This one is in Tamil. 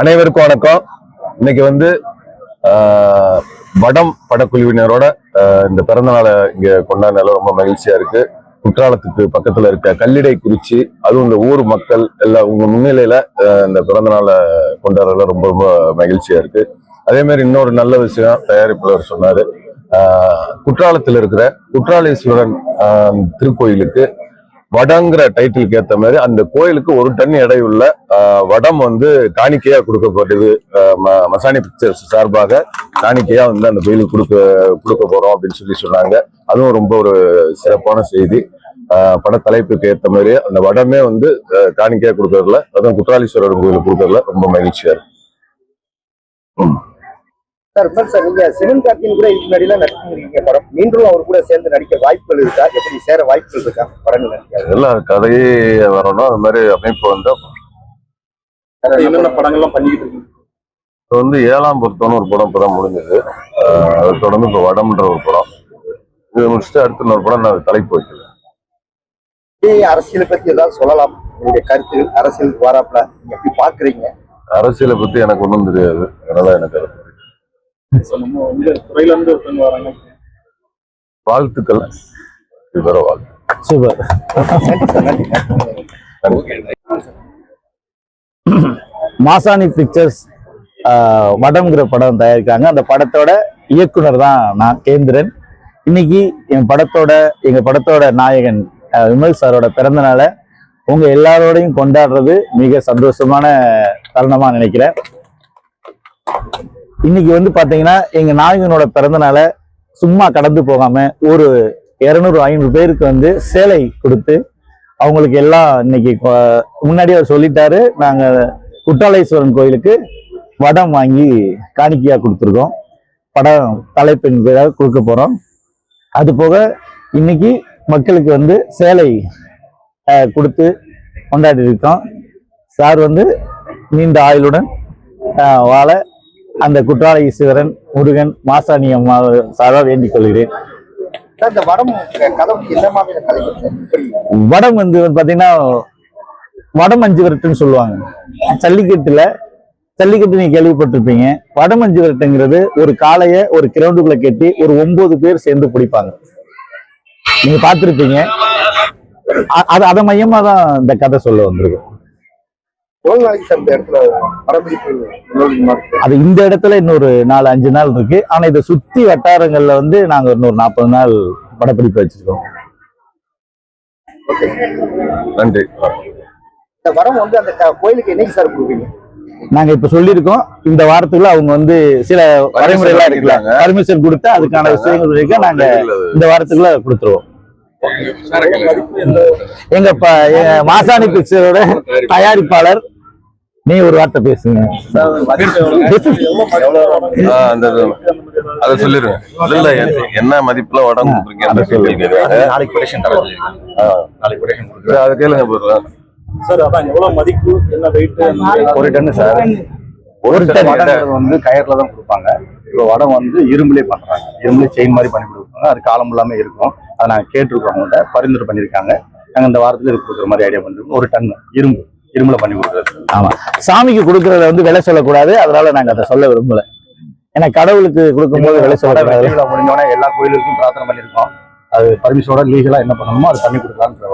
அனைவருக்கும் வணக்கம். இன்னைக்கு வந்து வடம் படக்குழுவினரோட இந்த பிறந்த நாளை இங்க கொண்டாடினால ரொம்ப மகிழ்ச்சியா இருக்கு. குற்றாலத்துக்கு பக்கத்துல இருக்க கல்லிடை குறிச்சி அதுவும் இந்த ஊர் மக்கள் எல்லாம் உங்க முன்னிலையில இந்த பிறந்த நாளை கொண்டாடுறதுல ரொம்ப ரொம்ப மகிழ்ச்சியா இருக்கு. அதே மாதிரி இன்னொரு நல்ல விஷயம் தயாரிப்பாளர் சொன்னாரு. குற்றாலத்தில் இருக்கிற குற்றாலேஸ்வரன் திருக்கோயிலுக்கு வடங்கிற டைட்டிலுக்கு ஏத்த மாதிரி அந்த கோயிலுக்கு ஒரு டன் எடையுள்ள வடம் வந்து காணிக்கையா கொடுக்கப்பட்டது ம- மசானி பிக்சர்ஸ் சார்பாக காணிக்கையா வந்து அந்த கோயிலுக்கு கொடுக்க கொடுக்க போறோம் அப்படின்னு சொல்லி சொன்னாங்க. அதுவும் ரொம்ப ஒரு சிறப்பான செய்தி. பட தலைப்புக்கு ஏத்த மாதிரி அந்த வடமே வந்து காணிக்கையா கொடுக்கறதுல அதுவும் குற்றாலீஸ்வரர் கோயிலுக்கு கொடுக்கறதுல ரொம்ப மகிழ்ச்சியா இருக்கு. சார் சார் நீங்க சிவன் கார்த்தியின் கூட இதுக்கு முன்னாடி எல்லாம் நடிச்சிருக்கீங்க படம். மீண்டும் அவர் கூட சேர்ந்து நடிக்க வாய்ப்புகள் இருக்கா? எப்படி சேர வாய்ப்புகள் இருக்கா? படங்கள் நடிக்க. எல்லாம் கதையே வரணும். அது மாதிரி அமைப்பு வந்து என்னென்ன படங்கள்லாம் பண்ணிக்கிட்டு இருக்கீங்க? இப்போ வந்து ஏழாம் பொருத்தம்னு ஒரு படம் இப்பதான் முடிஞ்சது. ஆஹ், அதை தொடர்ந்து இப்போ வடம்ன்ற ஒரு படம். இது முடிச்சுட்டு அடுத்து இன்னொரு படம் நான் தலைப்பு வைக்கிறேன். அரசியலை பத்தி ஏதாவது சொல்லலாம்? உங்களுடைய கருத்து அரசியலுக்கு வராப்ல நீங்க எப்படி பாக்குறீங்க அரசியலை பத்தி எனக்கு ஒன்றும் தெரியாது. அதனால எனக்கு துறையில இருந்து ஒருத்தவங்க வராங்க. வாழ்த்துக்கள். இதுவரை வாழ்த்து. சூப்பர். மாசாணி பிக்சர்ஸ் வடம்ங்கிற படம் தயாரிக்காங்க அந்த படத்தோட இயக்குனர் தான் நான் கேந்திரன். இன்னைக்கு என் படத்தோட எங்க படத்தோட நாயகன் விமல் சாரோட பிறந்த நாளை உங்க எல்லாரோடையும் கொண்டாடுறது மிக சந்தோஷமான தருணமா நினைக்கிறேன். இன்னைக்கு வந்து பாத்தீங்கன்னா எங்க நாயகனோட பிறந்த நாளை சும்மா கடந்து போகாம ஒரு இரநூறு ஐநூறு பேருக்கு வந்து சேலை கொடுத்து அவங்களுக்கு எல்லாம் இன்னைக்கு முன்னாடியே முன்னாடி அவர் சொல்லிட்டாரு நாங்கள் குற்றாலேஸ்வரன் கோயிலுக்கு வடம் வாங்கி காணிக்கையாக கொடுத்துருக்கோம். படம் தலைப்பின் பேராக கொடுக்க போகிறோம் அது போக இன்னைக்கு மக்களுக்கு வந்து சேலை கொடுத்து கொண்டாடி இருக்கோம். சார் வந்து நீண்ட ஆயுளுடன் வாழ அந்த குற்றால ஈஸ்வரன் முருகன் மாசாணி அம்மா சார்பாக வேண்டிக் கொள்கிறேன். சார் வடம் சார்? வந்து பாத்தீங்கன்னா வடம் அஞ்சு விரட்டுன்னு சொல்லுவாங்க. ஜல்லிக்கட்டுல ஜல்லிக்கட்டு நீங்க கேள்விப்பட்டிருப்பீங்க. வடம் அஞ்சு விரட்டுங்கிறது ஒரு காளைய ஒரு கிரவுண்டுக்குள்ள கட்டி ஒரு ஒன்பது பேர் சேர்ந்து பிடிப்பாங்க. நீங்க பார்த்திருப்பீங்க. அ- அது அதை மையமா தான் இந்த கதை சொல்ல வந்திருக்கும் எவ்வளவு நாளைக்கு சார் இந்த இடத்துல படப்பிடிப்பு நிலவுமா இருக்கு? அது இந்த இடத்துல இன்னொரு நாலு அஞ்சு நாள் இருக்கு. ஆனா இதை சுத்தி வட்டாரங்கள்ல வந்து நாங்க இன்னொரு நாற்பது நாள் படப்பிடிப்பு வச்சிருக்கோம். நன்றி. இந்த வடம் வந்து அந்த கோயிலுக்கு என்னைக்கு சார் கொடுப்பீங்க? நாங்க இப்ப சொல்லியிருக்கோம். இந்த வாரத்துக்குள்ள அவங்க வந்து சில வரைமுறை எல்லாம் வாங்கிட்டாங்க. பர்மிஷன் கொடுத்து அதுக்கான விஷயங்கள் நாங்க இந்த வாரத்துக்குள்ள கொடுத்துருவோம். எங்க ப- எங்க மாசாணி பிக்சரோட தயாரிப்பாளர் நீ ஒரு வார்த்தை பேசுங்க. அதை சொல்லிருங்க இல்ல என்ன மதிப்புல வடம் அதை சொல்லுங்க. கொடுத்துருக்கீங்க நாளைக்கு கொடேஷன் தர நாளைக்கு கொடேஷன் அதை கேளுங்க போடுறேன் சார் அதான் எவ்வளவு மதிப்பு என்ன வெயிட் ஒரு டன்னு சார். ஒரு டன் வடங்கிறது வந்து கயர்ல தான் கொடுப்பாங்க. இப்போ வடம் வந்து இரும்புலே பண்றாங்க. இரும்புலே செயின் மாதிரி பண்ணி கொடுப்பாங்க. அது காலம் இல்லாம இருக்கும். அதை நாங்கள் கேட்டிருக்கோம் அவங்கள்ட்ட. பரிந்துரை பண்ணியிருக்காங்க. நாங்கள் இந்த வாரத்துல இது கொடுக்குற மாதிரி ஐடியா பண்ணிருக்கோம். ஒரு டன் இரும்பு. இரும்புல பண்ணி கொடுக்குறது. ஆமா. சாமிக்கு கொடுக்கறத வந்து விலை சொல்லக்கூடாது. அதனால நாங்க அதை சொல்ல விரும்பல. ஏன்னா கடவுளுக்கு கொடுக்கும்போது விலை சொல்லக்கூடாது. முடிஞ்சோடனே எல்லா கோயிலுக்கும் பிரார்த்தனை பண்ணியிருக்கோம். அது பர்மிஷனோட லீகலா என்ன பண்ணணுமோ அது பண்ணி கொடுக்கலான்ற